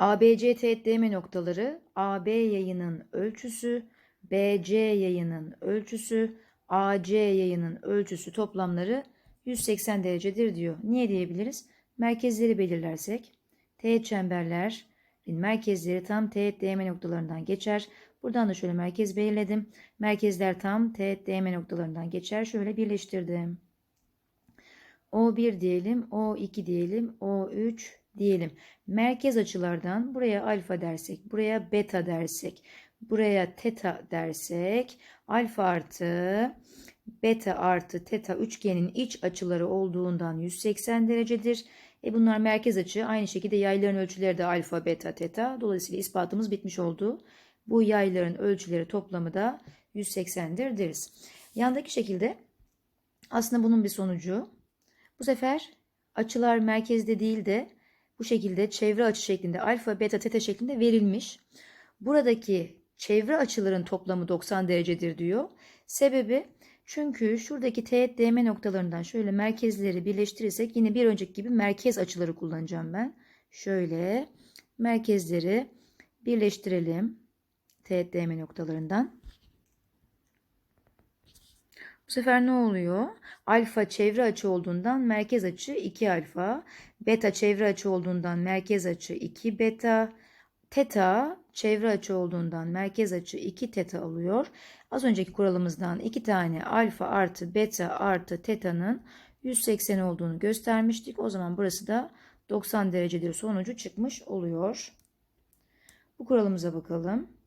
ABC teğet DM noktaları AB yayının ölçüsü, BC yayının ölçüsü, AC yayının ölçüsü toplamları 180 derecedir diyor. Niye diyebiliriz? Merkezleri belirlersek teğet çemberlerin merkezleri tam teğet DM noktalarından geçer. Buradan da şöyle merkez belirledim. Merkezler tam teğet DM noktalarından geçer. Şöyle birleştirdim. O1 diyelim, O2 diyelim, O3 diyelim. Merkez açılardan buraya alfa dersek, buraya beta dersek, buraya teta dersek, alfa artı beta artı teta üçgenin iç açıları olduğundan 180 derecedir. E bunlar merkez açı. Aynı şekilde yayların ölçüleri de alfa, beta, teta. Dolayısıyla ispatımız bitmiş oldu. Bu yayların ölçüleri toplamı da 180'dir deriz. Yandaki şekilde aslında bunun bir sonucu. Bu sefer açılar merkezde değil de bu şekilde çevre açı şeklinde alfa, beta, teta şeklinde verilmiş. Buradaki çevre açıların toplamı 90 derecedir diyor. Sebebi çünkü şuradaki teğet DM noktalarından şöyle merkezleri birleştirirsek yine bir önceki gibi merkez açıları kullanacağım ben. Şöyle merkezleri birleştirelim teğet DM noktalarından. Bu sefer ne oluyor? Alfa çevre açı olduğundan merkez açı 2 alfa. Beta çevre açı olduğundan merkez açı 2 beta. Teta çevre açı olduğundan merkez açı 2 teta oluyor. Az önceki kuralımızdan 2 tane alfa artı beta artı teta'nın 180 olduğunu göstermiştik. O zaman burası da 90 derecedir sonucu çıkmış oluyor. Bu kuralımıza bakalım.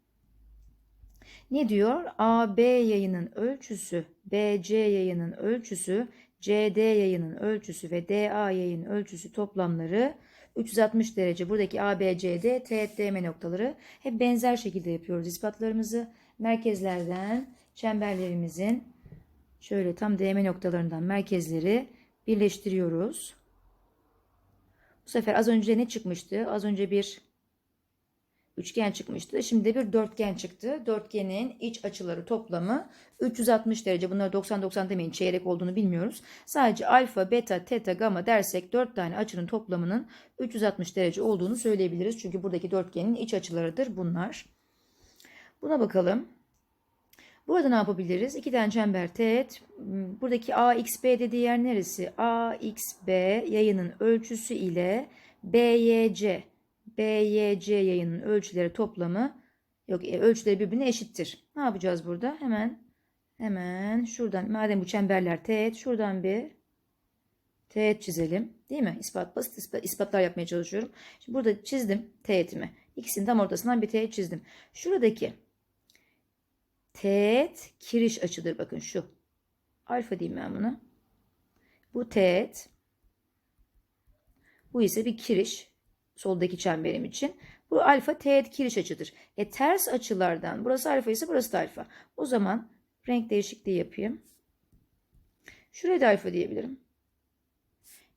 Ne diyor? AB yayının ölçüsü, BC yayının ölçüsü, CD yayının ölçüsü ve DA yayının ölçüsü toplamları 360 derece. Buradaki ABCD, teğet DM noktaları hep benzer şekilde yapıyoruz ispatlarımızı. Merkezlerden çemberlerimizin şöyle tam DM noktalarından merkezleri birleştiriyoruz. Bu sefer az önce ne çıkmıştı? Az önce bir üçgen çıkmıştı. Şimdi de bir dörtgen çıktı. Dörtgenin iç açıları toplamı 360 derece. Bunları 90-90 demeyin çeyrek olduğunu bilmiyoruz. Sadece alfa, beta, teta, gamma dersek 4 tane açının toplamının 360 derece olduğunu söyleyebiliriz. Çünkü buradaki dörtgenin iç açılarıdır bunlar. Buna bakalım. Burada ne yapabiliriz? İki tane çember teğet. Buradaki AXB dediği yer neresi? AXB yayının ölçüsü ile BYC BYC yayının ölçüleri toplamı yok e, ölçüleri birbirine eşittir. Ne yapacağız burada? Hemen hemen şuradan madem bu çemberler teğet şuradan bir teğet çizelim. Değil mi? İspat basit ispat, ispatlar yapmaya çalışıyorum. Şimdi burada çizdim teğetimi. İkisinin tam ortasından bir teğet çizdim. Şuradaki teğet kiriş açıdır. Bakın şu. Alfa diyeyim ben buna. Bu teğet. Bu ise bir kiriş soldaki çemberim için. Bu alfa teğet kiriş açıdır. E ters açılardan burası alfa ise burası da alfa. O zaman renk değişikliği yapayım. Şuraya da alfa diyebilirim.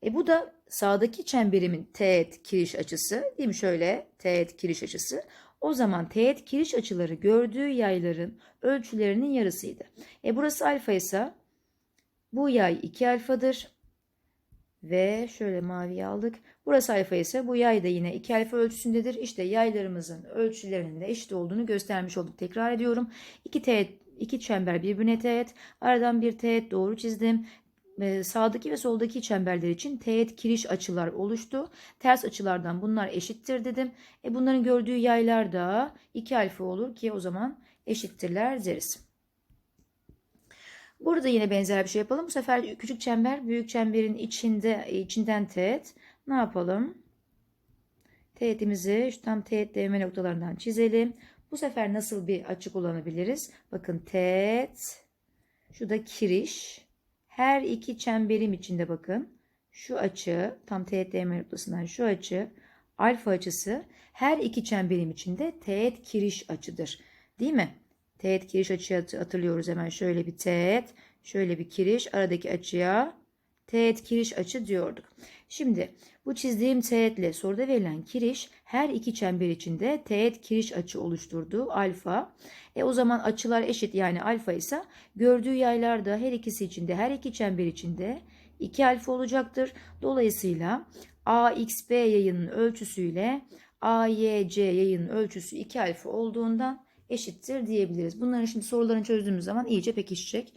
E bu da sağdaki çemberimin teğet kiriş açısı. Değil mi? Şöyle teğet kiriş açısı. O zaman teğet kiriş açıları gördüğü yayların ölçülerinin yarısıydı. E burası alfa ise bu yay 2 alfadır. Ve şöyle maviyi aldık. Burası alfa ise bu yay da yine 2 alfa ölçüsündedir. İşte yaylarımızın ölçülerinin de eşit olduğunu göstermiş olduk. Tekrar ediyorum. İki teğet, iki çember birbirine teğet. Aradan bir teğet doğru çizdim. Ee, sağdaki ve soldaki çemberler için teğet kiriş açılar oluştu. Ters açılardan bunlar eşittir dedim. E bunların gördüğü yaylar da 2 alfa olur ki o zaman eşittirler deriz. Burada yine benzer bir şey yapalım. Bu sefer küçük çember büyük çemberin içinde içinden teğet. Ne yapalım? Teğetimizi şu tam teğet değme noktalarından çizelim. Bu sefer nasıl bir açı kullanabiliriz? Bakın teğet. Şu da kiriş. Her iki çemberim içinde bakın. Şu açı tam teğet değme noktasından şu açı alfa açısı her iki çemberim içinde teğet kiriş açıdır. Değil mi? Teğet kiriş açıyı hatırlıyoruz hemen şöyle bir teğet, şöyle bir kiriş aradaki açıya teğet kiriş açı diyorduk. Şimdi bu çizdiğim teğetle soruda verilen kiriş her iki çember içinde teğet kiriş açı oluşturduğu alfa. E o zaman açılar eşit yani alfa ise gördüğü yaylar da her ikisi içinde her iki çember içinde 2 alfa olacaktır. Dolayısıyla AXB yayının ölçüsüyle AYC yayının ölçüsü 2 alfa olduğundan eşittir diyebiliriz. Bunların şimdi sorularını çözdüğümüz zaman iyice pekişecek.